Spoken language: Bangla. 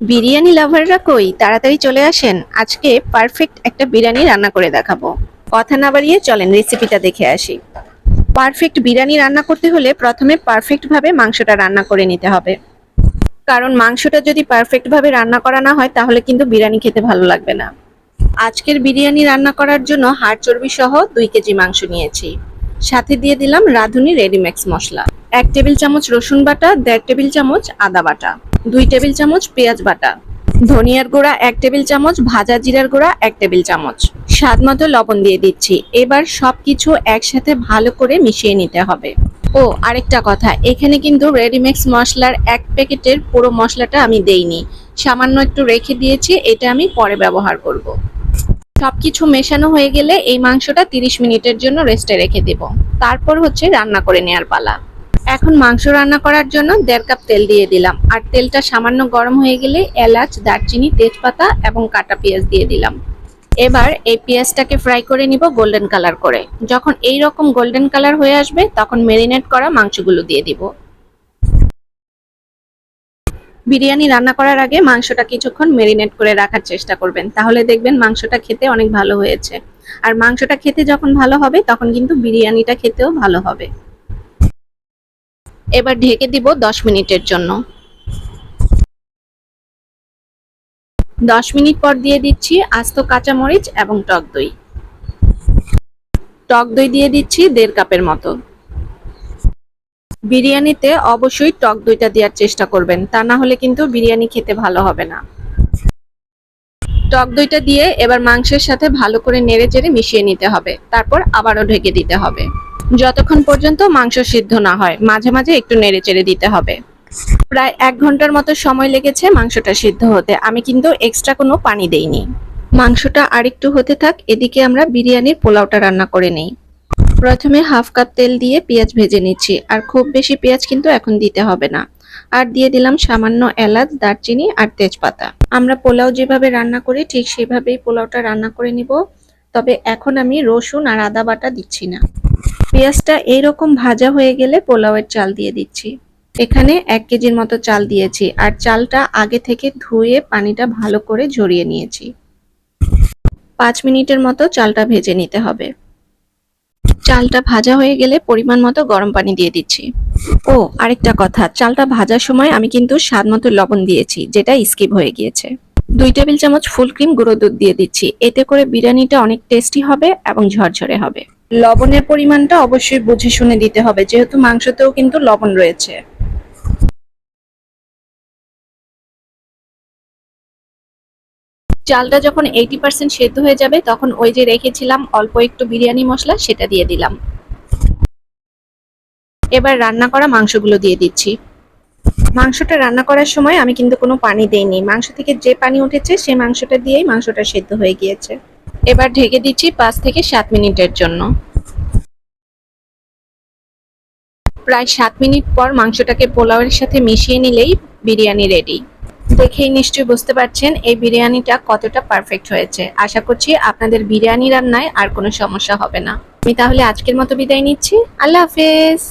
বিরিয়ানি লাভাররা কই? তাড়াতাড়ি চলে আসেন। আজকে পারফেক্ট একটা বিরিয়ানি রান্না করে দেখাবো। কথা না বাড়িয়ে চলেন রেসিপিটা দেখে আসি। পারফেক্ট বিরিয়ানি রান্না করতে হলে প্রথমে পারফেক্ট ভাবে মাংসটা রান্না করে নিতে হবে। কারণ মাংসটা যদি পারফেক্ট ভাবে রান্না করা না হয়, তাহলে কিন্তু বিরিয়ানি খেতে ভালো লাগবে না। আজকের বিরিয়ানি রান্না করার জন্য হাড় চর্বি সহ দুই কেজি মাংস নিয়েছি। সাথে দিয়ে দিলাম রাঁধুনি রেডিমেক্স মশলা। এক টেবিল চামচ রসুন বাটা, দেড় টেবিল চামচ আদা বাটা। দুই টেবিল চামচ পেঁয়াজ বাটা, ধনিয়ার গুঁড়া এক টেবিল চামচ, ভাজা জিরার গুঁড়া এক টেবিল চামচ। স্বাদ মতো লবণ দিয়ে দিচ্ছি। এবার সব কিছু একসাথে ভালো করে মিশিয়ে নিতে হবে। ও, আরেকটা কথা। এখানে কিন্তু রেডিমেক্স মশলার এক প্যাকেটের পুরো মশলাটা আমি দেইনি। সামান্য একটু রেখে দিয়েছি, এটা আমি পরে ব্যবহার করব। সব কিছু মেশানো হয়ে গেলে এই মাংসটা 30 মিনিটের জন্য রেস্টে রেখে দেব। তারপর হচ্ছে রান্না করে নেওয়ার পালা। এখন মাংস রান্না করার জন্য দেড় কাপ তেল দিয়ে দিলাম। আর তেলটা সামান্য গরম হয়ে গেলে এলাচ, দারচিনি, তেজপাতা এবং কাটা পেঁয়াজ দিয়ে দিলাম। এবার এই পেঁয়াজটাকে ফ্রাই করে নিব গোল্ডেন কালার করে। যখন এই রকম গোল্ডেন কালার হয়ে আসবে, তখন মেরিনেট করা মাংসগুলো দিয়ে দিব। বিরিয়ানি রান্না করার আগে মাংসটা কিছুক্ষণ মেরিনেট করে রাখার চেষ্টা করবেন। তাহলে দেখবেন মাংসটা খেতে অনেক ভালো হয়েছে। আর মাংসটা খেতে যখন ভালো হবে, তখন কিন্তু বিরিয়ানিটা খেতেও ভালো হবে। এবার ঢেকে দিব দশ মিনিটের জন্য। দশ মিনিট পর দিয়ে দিচ্ছি আস্ত কাঁচামরিচ এবং টক দই। টক দই দিয়ে দিচ্ছি দেড় কাপের মতো। বিরিয়ানিতে অবশ্যই টক দইটা দেওয়ার চেষ্টা করবেন, তা না হলে কিন্তু বিরিয়ানি খেতে ভালো হবে না। টক দইটা দিয়ে এবার মাংসের সাথে ভালো করে নেড়ে চেড়ে মিশিয়ে নিতে হবে, তারপর আবারও ঢেকে দিতে হবে। যতক্ষণ পর্যন্ত মাংস সিদ্ধ না হয়, মাঝে মাঝে একটু নেড়ে চেড়ে দিতে হবে। প্রায় এক ঘণ্টার মতো সময় লেগেছে মাংসটা সিদ্ধ হতে। আমি কিন্তু এক্সট্রা কোনো পানি দেইনি। মাংসটা আরেকটু হতে থাক, এদিকে আমরা বিরিয়ানির পোলাওটা রান্না করে নেই। প্রথমে হাফ কাপ তেল দিয়ে পেঁয়াজ ভেজে নিচ্ছি, আর খুব বেশি পেঁয়াজ কিন্তু এখন দিতে হবে না। আর দিয়ে দিলাম সামান্য এলাচ, দারচিনি আর তেজপাতা। আমরা পোলাও যেভাবে রান্না করি, ঠিক সেভাবেই পোলাওটা রান্না করে নিব। তবে এখন আমি রসুন আর আদা বাটা দিচ্ছি না। পেঁয়াজটা এইরকম ভাজা হয়ে গেলে পোলাওয়ের চাল দিয়ে দিচ্ছি। এখানে এক কেজির মতো চাল দিয়েছি আর চালটা আগে থেকে ধুয়ে পানিটা ভালো করে ঝরিয়ে নিয়েছি। পাঁচ মিনিটের মতো চালটা ভেজে নিতে হবে। চালটা ভাজা হয়ে গেলে পরিমাণ মতো গরম পানি দিয়ে দিচ্ছি। ও, আরেকটা কথা, চালটা ভাজার সময় আমি কিন্তু স্বাদ মতো লবণ দিয়েছি, যেটা স্কিপ হয়ে গিয়েছে। দুই টেবিল চামচ ফুল ক্রিম গুঁড়ো দুধ দিয়ে দিচ্ছি, এতে করে বিরিয়ানিটা অনেক টেস্টি হবে এবং ঝরঝরে হবে। লবণের পরিমাণটা অবশ্যই বুঝে শুনে দিতে হবে, যেহেতু মাংসতেও কিন্তু লবণ রয়েছে। চালটা যখন এইটি পার্সেন্ট সেদ্ধ হয়ে যাবে, তখন ওই যে রেখেছিলাম অল্প একটু বিরিয়ানি মশলা, সেটা দিয়ে দিলাম। এবার রান্না করা মাংসগুলো দিয়ে দিচ্ছি। মাংসটা রান্না করার সময় আমি কিন্তু কোনো পানি দেইনি। মাংস থেকে যে পানি উঠেছে সেই মাংসটা দিয়েই মাংসটা সেদ্ধ হয়ে গিয়েছে। এবার ঢেকে দিচ্ছি পাঁচ থেকে সাত মিনিটের জন্য। প্রায় সাত মিনিট পর মাংসটাকে পোলাওয়ের সাথে মিশিয়ে নিলেই বিরিয়ানি রেডি। দেখেই নিশ্চয়ই বুঝতে পারছেন এই বিরিয়ানিটা কতটা পারফেক্ট হয়েছে। আশা করছি আপনাদের বিরিয়ানি রান্নায় আর কোনো সমস্যা হবে না। আমি তাহলে আজকের মতো বিদায় নিচ্ছি। আল্লাহ হাফেজ।